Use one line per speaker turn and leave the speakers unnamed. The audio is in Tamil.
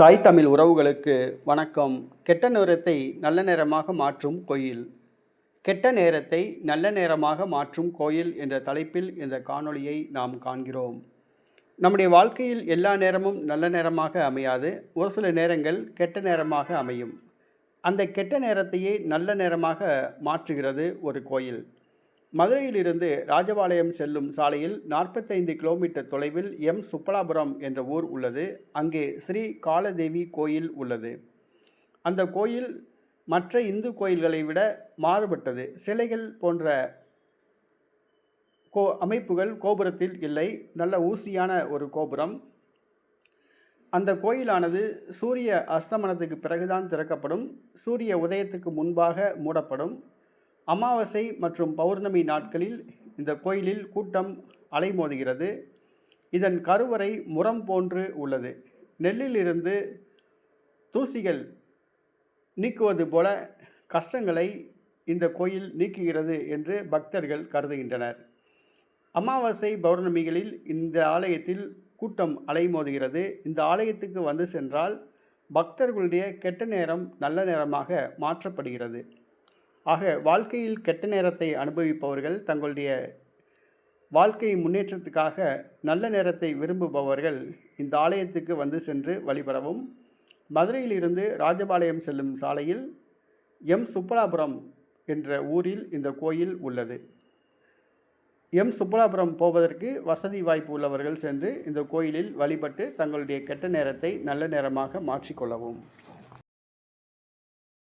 தாய் தமிழ் உறவுகளுக்கு வணக்கம். கெட்ட நேரத்தை நல்ல நேரமாக மாற்றும் கோயில். கெட்ட நேரத்தை நல்ல நேரமாக மாற்றும் கோயில் என்ற தலைப்பில் இந்த காணொளியை நாம் காண்கிறோம். நம்முடைய வாழ்க்கையில் எல்லா நேரமும் நல்ல நேரமாக அமையாது. ஒரு சில நேரங்கள் கெட்ட நேரமாக அமையும். அந்த கெட்ட நேரத்தையே நல்ல நேரமாக மாற்றுகிறது ஒரு கோயில். மதுரையிலிருந்து ராஜபாளையம் செல்லும் சாலையில் நாற்பத்தைந்து கிலோமீட்டர் தொலைவில் எம். சுப்பலாபுரம் என்ற ஊர் உள்ளது. அங்கே ஸ்ரீ காலதேவி கோயில் உள்ளது. அந்த கோயில் மற்ற இந்து கோயில்களை விட மாறுபட்டது. சிலைகள் போன்ற கோ அமைப்புகள் கோபுரத்தில் இல்லை. நல்ல ஊசியான ஒரு கோபுரம். அந்த கோயிலானது சூரிய அஸ்தமனத்துக்கு பிறகுதான் திறக்கப்படும். சூரிய உதயத்துக்கு முன்பாக மூடப்படும். அமாவாசை மற்றும் பௌர்ணமி நாட்களில் இந்த கோயிலில் கூட்டம் அலைமோதுகிறது. இதன் கருவறை முரம் போன்று உள்ளது. நெல்லிலிருந்து தூசிகள் நீக்குவது போல கஷ்டங்களை இந்த கோயில் நீக்குகிறது என்று பக்தர்கள் கருதுகின்றனர். அமாவாசை பௌர்ணமிகளில் இந்த ஆலயத்தில் கூட்டம் அலைமோதுகிறது. இந்த ஆலயத்துக்கு வந்து சென்றால் பக்தர்களுடைய கெட்ட நேரம் நல்ல நேரமாக மாற்றப்படுகிறது. ஆக வாழ்க்கையில் கெட்ட நேரத்தை அனுபவிப்பவர்கள் தங்களுடைய வாழ்க்கை முன்னேற்றத்துக்காக நல்ல நேரத்தை விரும்புபவர்கள் இந்த ஆலயத்துக்கு வந்து சென்று வழிபடவும். மதுரையிலிருந்து ராஜபாளையம் செல்லும் சாலையில் எம். சுப்பலாபுரம் என்ற ஊரில் இந்த கோயில் உள்ளது. எம். சுப்பலாபுரம் போவதற்கு வசதி வாய்ப்பு உள்ளவர்கள் சென்று இந்த கோயிலில் வழிபட்டு தங்களுடைய கெட்ட நேரத்தை நல்ல நேரமாக மாற்றிக்கொள்ளவும்.